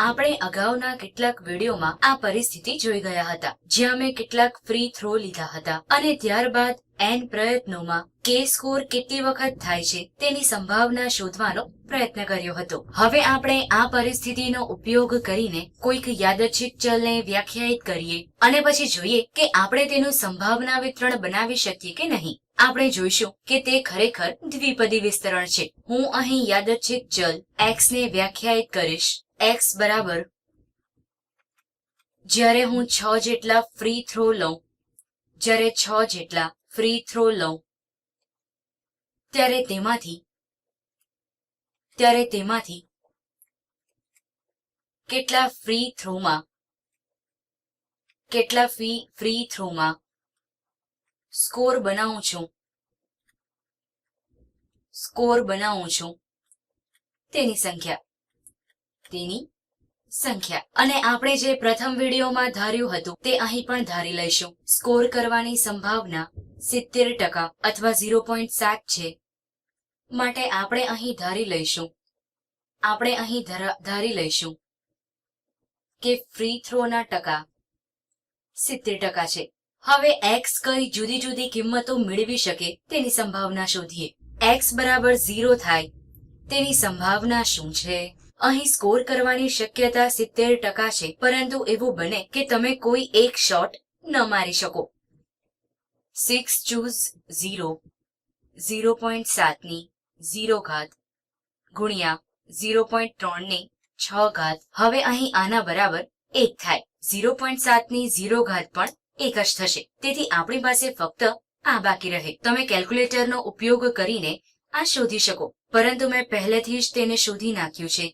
આપણે અગાઉના કેટલાક વિડીયોમાં આ પરિસ્થિતિ જોઈ ગયા હતા, જ્યાં મેં કેટલાક ફ્રી થ્રો લીધા હતા અને ત્યારબાદ એન પ્રયત્નોમાં કે સ્કોર કેટલી વખત થાય છે તેની સંભાવના શોધવાનો પ્રયત્ન કર્યો હતો. હવે આપણે આ પરિસ્થિતિનો ઉપયોગ કરીને કોઈક યાદચ્છિક ચલને વ્યાખ્યાયિત કરીએ અને પછી જોઈએ કે આપણે તેનું સંભાવના વિતરણ બનાવી શકીએ કે નહીં. આપણે જોઈશું કે તે ખરેખર દ્વિપદી વિસ્તરણ છે. હું અહીં યાદચ્છિક ચલ એક્સ ને વ્યાખ્યાયિત કરીશ. X બરાબર. જ્યારે હું છ જેટલા ફ્રી થ્રો લઉં, જ્યારે છ જેટલા ફ્રી થ્રો લઉં, ત્યારે તેમાંથી ત્યારે તેમાંથી કેટલા ફ્રી થ્રોમાં કેટલા ફી ફ્રી થ્રોમાં સ્કોર બનાવું છું સ્કોર બનાવું છું તેની સંખ્યા. તેની સંખ્યા. અને આપણે જે પ્રથમ વિડીયોમાં ધાર્યું હતું, તે અહીં પણ ધારી લઈશું. સ્કોર કરવાની સંભાવના સિત્તેર ટકા અથવા ઝીરો પોઈન્ટ સાત છે. માટે આપણે અહીં ધારી લઈશું. આપણે અહીં ધારી લઈશું કે ફ્રી થ્રોના ટકા સિત્તેર ટકા છે. હવે એક્સ કઈ જુદી જુદી કિંમતો મેળવી શકે તેની સંભાવના શોધીએ. એક્સ બરાબર ઝીરો થાય તેની સંભાવના શું છે? અહીં સ્કોર કરવાની શક્યતા સિત્તેર ટકા છે, પરંતુ એવું બને કે તમે કોઈ એક શોટ ન મારી શકો. Six choose zero zero point સાતની ઝીરો ઘાત ગુણ્યા ઝીરો પોઈન્ટ ત્રણની છ ઘાત. હવે અહીં આના બરાબર એક થાય. ઝીરો પોઈન્ટ સાતની ઝીરો ઘાત પણ એક જ થશે. તેથી આપણી પાસે ફક્ત આ બાકી રહે. તમે કેલ્ક્યુલેટરનો ઉપયોગ કરીને આ શોધી શકો. પરંતુ મેં પહેલેથી જ તેને શોધી નાખ્યું છે.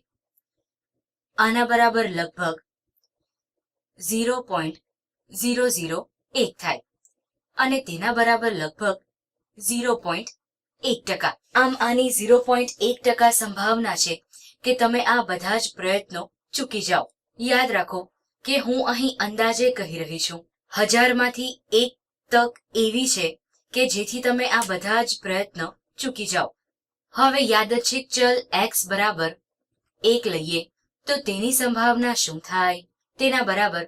આના બરાબર લગભગ ઝીરો પોઈન્ટ ઝીરો ઝીરો એક થાય. અને તેના બરાબર લગભગ ઝીરો પોઈન્ટ એક ટકા. આમ આની ઝીરો પોઈન્ટ એક ટકા સંભાવના છે કે તમે આ બધા જ પ્રયત્નો ચૂકી જાઓ. યાદ રાખો કે હું અહીં અંદાજે કહી રહી છું, હજારમાંથી એક તક એવી છે કે જેથી તમે આ બધા જ પ્રયત્નો ચૂકી જાઓ. હવે યાદચ્છિક ચલ એક્સ બરાબર એક લઈએ. તો તેની સંભાવના શું થાય? તેના બરાબર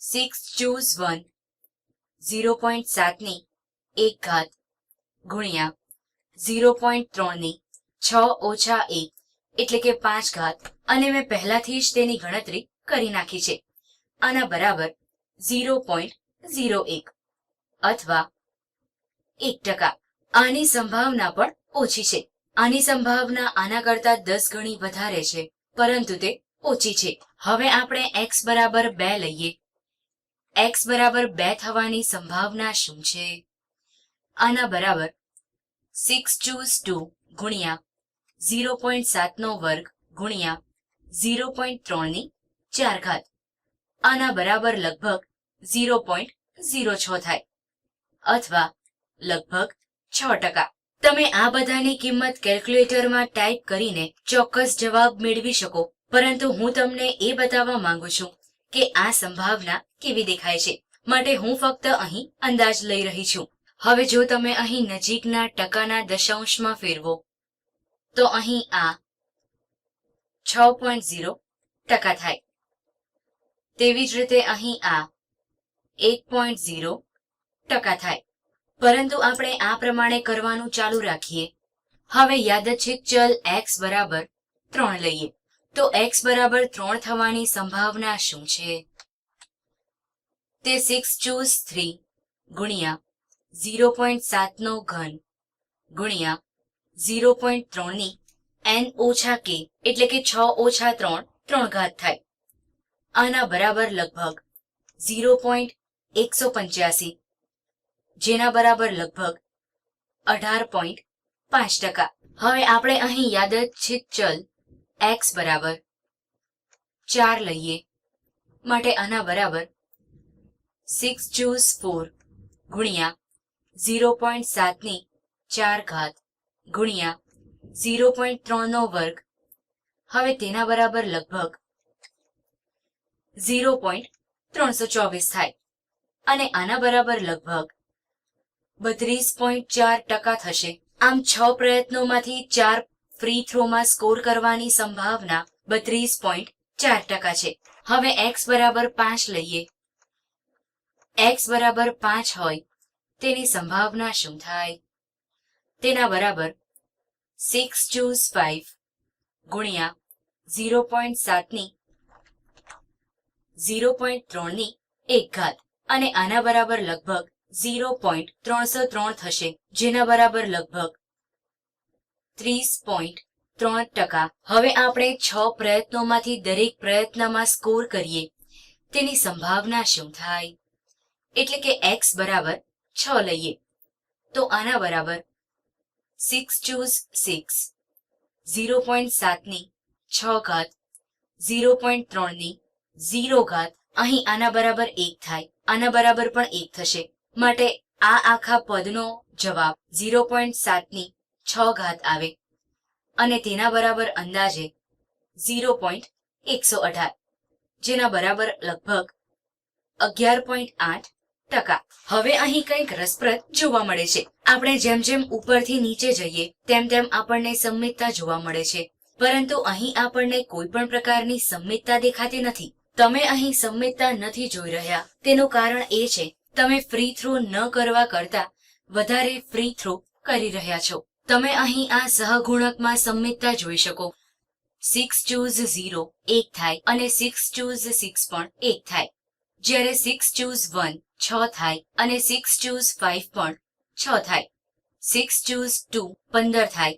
six choose one zero point સાતની એક ઘાત ગુણ્યા ઝીરો પોઈન્ટ ત્રણની છ ઓછા એક એટલે કે પાંચ ઘાત. અને મેં પહેલાથી જ તેની ગણતરી કરી નાખી છે. આના બરાબર ઝીરો પોઈન્ટ ઝીરો એક અથવા એક ટકા. આની સંભાવના પણ ઓછી છે. આની સંભાવના આના કરતા દસ ગણી વધારે છે. પરંતુ તે ઓછી છે. હવે આપણે x બરાબર બે લઈએ. x બરાબર બે થવાની સંભાવના શું છે? આના બરાબર સિક્સ ચૂઝ ટુ ગુણ્યા ઝીરો પોઈન્ટ સાતનો વર્ગ ગુણ્યા ઝીરો પોઈન્ટ ત્રણની ચાર ઘાત. આના બરાબર લગભગ ઝીરો પોઈન્ટ ઝીરો છ થાય. અથવા લગભગ છ ટકા. તમે આ બધાની કિંમત કેલ્ક્યુલેટરમાં ટાઈપ કરીને ચોક્કસ જવાબ મેળવી શકો, પરંતુ હું તમને એ બતાવવા માંગુ છું કે આ સંભાવના કેવી દેખાય છે. માટે હું ફક્ત અહીં અંદાજ લઈ રહી છું. હવે જો તમે અહીં નજીકના ટકાના દશાંશમાં ફેરવો, તો અહીં આ છ પોઈન્ટ ઝીરો ટકા થાય. તેવી જ રીતે અહીં આ એક પોઈન્ટ ઝીરો ટકા થાય. પરંતુ આપણે આ પ્રમાણે કરવાનું ચાલુ રાખીએ. હવે યાદચ્છિક ચલ x બરાબર ત્રણ લઈએ. તો x બરાબર ત્રણ થવાની સંભાવના શું છે? તે સિક્સ ચૂઝ થ્રી ગુણ્યા ઝીરો પોઈન્ટ સાતનો ઘન ગુણ્યા ઝીરો પોઈન્ટ ત્રણની એન ઓછા કે એટલે કે છ ઓછા ત્રણ ત્રણ ઘાત થાય. આના બરાબર લગભગ ઝીરો પોઈન્ટ એકસો પંચ્યાસી જેના બરાબર લગભગ અઢાર પોઈન્ટ પાંચ ટકા. હવે આપણે અહીં યાદચ્છિત ચલ એક્સ બરાબર ચાર લઈએ. માટે આના બરાબર સિક્સ ચૂઝ ફોર ગુણ્યા ઝીરો પોઈન્ટ સાતની ચાર ઘાત ગુણ્યા ઝીરો પોઈન્ટ ત્રણનો વર્ગ. હવે તેના બરાબર લગભગ ઝીરો પોઈન્ટ ત્રણસો ચોવીસ થાય. અને આના બરાબર લગભગ બત્રીસ પોઈન્ટ ચાર ટકા થશે. આમ છ પ્રયત્નોમાંથી ચાર ફ્રી થ્રોમાં સ્કોર કરવાની સંભાવના બત્રીસ પોઈન્ટ ચાર ટકા છે. હવે એક્સ બરાબર પાંચ લઈએ. એક્સ બરાબર પાંચ હોય, તેની સંભાવના શું થાય? તેના બરાબર સિક્સ ચૂઝ ફાઈવ ગુણ્યા ઝીરો પોઈન્ટ સાતની ઝીરો પોઈન્ટ ત્રણની એક ઘાત. અને આના બરાબર લગભગ ઝીરો પોઈન્ટ ત્રણસો ત્રણ થશે, જેના બરાબર લગભગ ત્રીસ પોઈન્ટ ત્રણ ટકા. હવે આપણે છ પ્રયત્નોમાંથી દરેક પ્રયત્નમાં સ્કોર કરીએ. તેની સંભાવના શું થાય? એટલે કે એક્સ બરાબર છ લઈએ. તો આના બરાબર six choose six zero point સાતની છ ઘાત, ઝીરો પોઈન્ટ ત્રણની ઝીરો ઘાત. અહીં આના બરાબર એક થાય. આના બરાબર પણ એક થશે. માટે આ આખા પદનો જવાબ ઝીરો પોઈન્ટ સાતની છ ઘાત આવે. અને તેના બરાબર અંદાજે ઝીરો પોઈન્ટ એકસો અઢાર, જેના બરાબર લગભગ અગિયાર પોઈન્ટ આઠ ટકા. હવે અહીં કંઈક રસપ્રદ જોવા મળે છે. આપણે જેમ જેમ ઉપરથી નીચે જઈએ, તેમ તેમ આપણને સંમિતતા જોવા મળે છે. પરંતુ અહીં આપણને કોઈ પણ પ્રકારની સંમિતતા દેખાતી નથી. તમે અહીં સંમિતતા નથી જોઈ રહ્યા. તેનું કારણ એ છે તમે ફ્રી થ્રો ન કરવા કરતા વધારે ફ્રી થ્રો કરી રહ્યા છો. તમે અહીં આ સહગુણકમાં સંમિતતા જોઈ શકો. સિક્સ ચૂઝ ઝીરો એક થાય અને સિક્સ ચૂઝ સિક્સ પણ એક થાય. જ્યારે સિક્સ ચૂઝ વન છ થાય અને સિક્સ ચૂઝ ફાઇવ પણ છ થાય. સિક્સ ચૂઝ ટુ પંદર થાય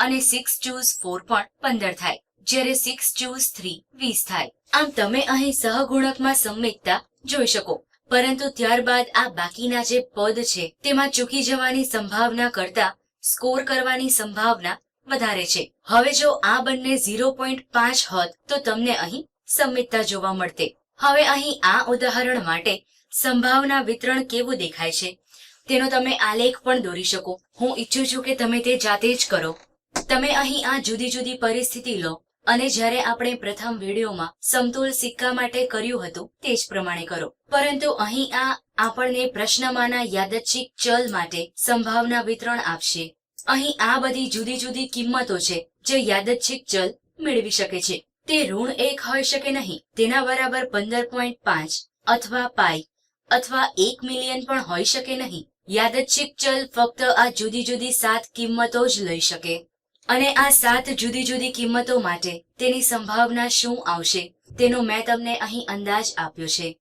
અને સિક્સ ચૂઝ ફોર પણ પંદર થાય. જ્યારે સિક્સ ચૂઝ થ્રી વીસ થાય. આમ તમે અહીં સહગુણકમાં સંમિતતા જોઈ શકો. પરંતુ ત્યારબાદ આ બાકીના જે પદ છે, તેમાં ચૂકી જવાની સંભાવના કરતા સ્કોર કરવાની સંભાવના વધારે છે. હવે જો આ બંને ઝીરો પોઈન્ટ પાંચ હોત, તો તમને અહીં સંમિતતા જોવા મળતે. હવે અહીં આ ઉદાહરણ માટે સંભાવના વિતરણ કેવું દેખાય છે? તેનો તમે આલેખ પણ દોરી શકો. હું ઈચ્છું છું કે તમે તે જાતે જ કરો. તમે અહીં આ જુદી જુદી પરિસ્થિતિ લો. અને જ્યારે આપણે પ્રથમ વિડીયોમાં સમતોલ સિક્કા માટે કર્યું હતું, તે જ પ્રમાણે કરો. પરંતુ અહીં આ આપણને પ્રશ્નમાંના યાદચ્છિક ચલ માટે સંભાવના વિતરણ આપશે. અહીં આ બધી જુદી જુદી કિંમતો છે, જે યાદચ્છિક ચલ મેળવી શકે છે. તે ઋણ એક હોઈ શકે નહીં, તેના બરાબર પંદર પોઈન્ટ પાંચ અથવા પાઈ અથવા એક મિલિયન પણ હોઈ શકે નહીં. યાદચ્છિક ચલ ફક્ત આ જુદી જુદી સાત કિંમતો જ લઈ શકે. અને આ સાત જુદી જુદી કિંમતો માટે તેની સંભાવના શું આવશે તેનો મેં તમને અહીં અંદાજ આપ્યો છે.